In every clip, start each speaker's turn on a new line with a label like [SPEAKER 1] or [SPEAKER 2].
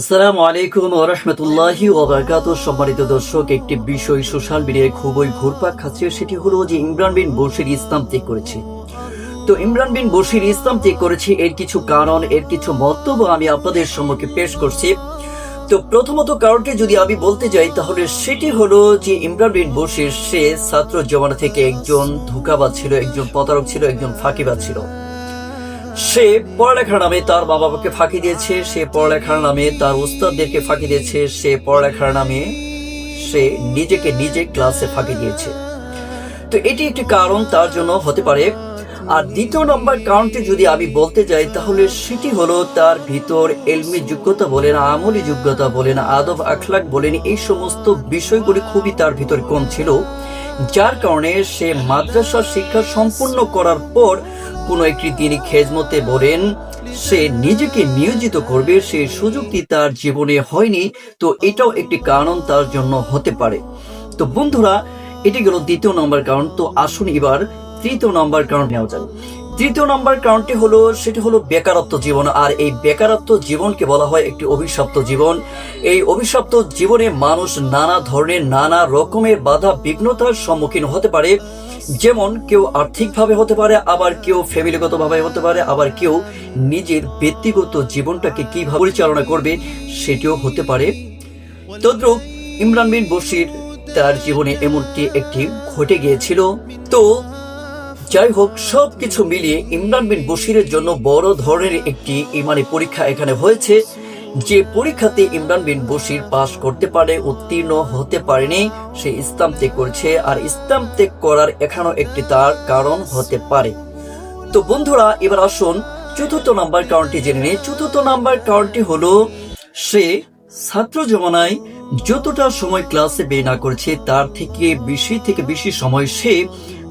[SPEAKER 1] আসসালামু আলাইকুম ওরহমতুল্লাহি ওবরকাত সম্মানিত দর্শক, একটি বিষয় সোশ্যাল মিডিয়ায় খুবই ঘুরপাক খাচ্ছে, সেটি হলো যে ইমরান বিন বশির ইসলাম ত্যাগ করেছে। তো ইমরান বিন বশির ইসলাম ত্যাগ করেছে, এর কিছু কারণ, এর কিছু মন্তব্য আমি আপনাদের সম্মুখে পেশ করছি। তো প্রথমত কারণটি যদি আমি বলতে যাই, তাহলে সেটি হলো যে ইমরান বিন বশির সে ছাত্র জমানা থেকে একজন ধোকাবাজ ছিল, একজন প্রতারক ছিল, একজন ফাঁকিবাজ ছিল। সে পড়ালেখার নামে তার মা বাবাকে ফাঁকি দিয়েছে, সে পড়ালেখার নামে তার উস্তাদদেরকে ফাঁকি দিয়েছে, সে পড়ালেখার নামে সে নিজেকে নিজে ক্লাসে ফাঁকি দিয়েছে। তো এটি একটি কারণ, তার জন্য হতে পারে। আর দ্বিতীয় নম্বর কারণটি যদি আমি বলতে যাই, তাহলে সেটি হলো তার ভিতর এলমি যোগ্যতা বলেন, আমলি যোগ্যতা বলেন আদব আখলাক বলেন, এই সমস্ত বিষয়গুলি খুবই তার ভিতর কম ছিল। যার কারণে সে মাদ্রাসা শিক্ষা সম্পূর্ণ করার পর কোনো একটি তিনি খেজমতে বলেন সে নিজেকে নিয়োজিত করবে, সে সুযোগটি তার জীবনে হয়নি, তো এটাও একটি কারণ তার জন্য হতে পারে। তো বন্ধুরা, এটি গেল দ্বিতীয় নম্বর কারণ। তো আসুন এবার তৃতীয় নম্বর কারণ নেওয়া যাক। তৃতীয় নম্বর কারণটি হলো, সেটি হলো বেকারত্ব জীবন। আর এই বেকারত্ব জীবনকে বলা হয় একটি অভিশপ্ত জীবন। এই অভিশপ্ত জীবনে মানুষ নানা ধরনের নানা রকমের বাধা বিঘ্নতার সম্মুখীন হতে পারে। যেমন কেউ আর্থিকভাবে হতে পারে, আবার কেউ ফ্যামিলিগতভাবে হতে পারে, আবার কেউ নিজের ব্যক্তিগত জীবনটাকে কীভাবে পরিচালনা করবে সেটিও হতে পারে। তদ্রুপ ইমরান বিন বশির তার জীবনে এমনটি একটি ঘটে গিয়েছিল। তো যাই হোক সবকিছু মিলিয়ে ইমরান বিন বশিরের জন্য বড় ধরনের একটি ইমানি পরীক্ষা এখানে হয়েছে। যে পরীক্ষাতে ইমরান বিন বশির পাশ করতে পারে, উত্তীর্ণ হতে পারেনি, সে ইসলাম ত্যাগ করছে। আর ইসলাম ত্যাগ করার এখানেও একটি তার কারণ হতে পারে। তো বন্ধুরা, এবার আসুন চতুর্থ নাম্বার কারণটি জেনে নিই। চতুর্থ নাম্বার কারণটি হলো, সে ছাত্র জমানায় যতটা সময় ক্লাসে ব্যয় না করেছে, তার থেকে বেশি থেকে বেশি সময় সে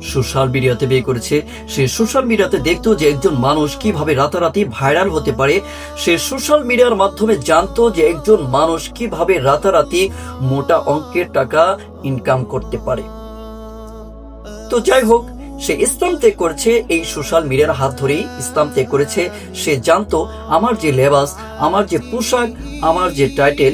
[SPEAKER 1] সোশ্যাল মিডিয়াতে ব্যয় করেছে। সে সোশ্যাল মিডিয়াতে দেখতো যে একজন মানুষ কীভাবে রাতারাতি ভাইরাল হতে পারে। সে সোশ্যাল মিডিয়ার মাধ্যমে জানতো যে একজন মানুষ কীভাবে রাতারাতি মোটা অঙ্কের টাকা ইনকাম করতে পারে। তো যাই হোক, সে ইসলাম ত্যাগ করেছে, এই সোশ্যাল মিডিয়ার হাত ধরেই ইসলাম ত্যাগ করেছে। সে জানতো, আমার যে লেবাস, আমার যে পোশাক, আমার যে টাইটেল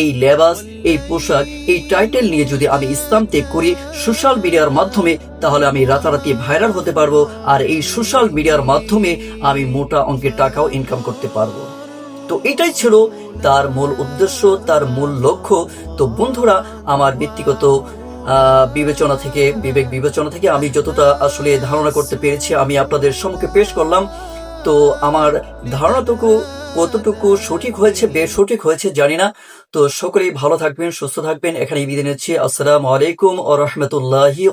[SPEAKER 1] এই লেবাস, এই পোশাক, এই টাইটেল নিয়ে যদি আমি ইসলাম ত্যাগ করি সোশ্যাল মিডিয়ার মাধ্যমে, তাহলে আমি রাতারাতি ভাইরাল হতে পারব আর এই সোশ্যাল মিডিয়ার মাধ্যমে আমি মোটা অঙ্কের টাকাও ইনকাম করতে পারব। তো এটাই ছিল তার মূল উদ্দেশ্য, তার মূল লক্ষ্য। তো বন্ধুরা, আমার ব্যক্তিগত বিবেচনা থেকে, বিবেক বিবেচনা থেকে আমি যতটা আসলে ধারণা করতে পেরেছি, আমি আপনাদের সম্মুখে পেশ করলাম। তো আমার ধারণাটুকু কতটুকু সঠিক হয়েছে, বেসঠিক হয়েছে জানি না। তো সকলেই ভালো থাকবেন, সুস্থ থাকবেন। এখানে বিদায় নিচ্ছি। আসসালামু আলাইকুম ও রহমতুল্লাহি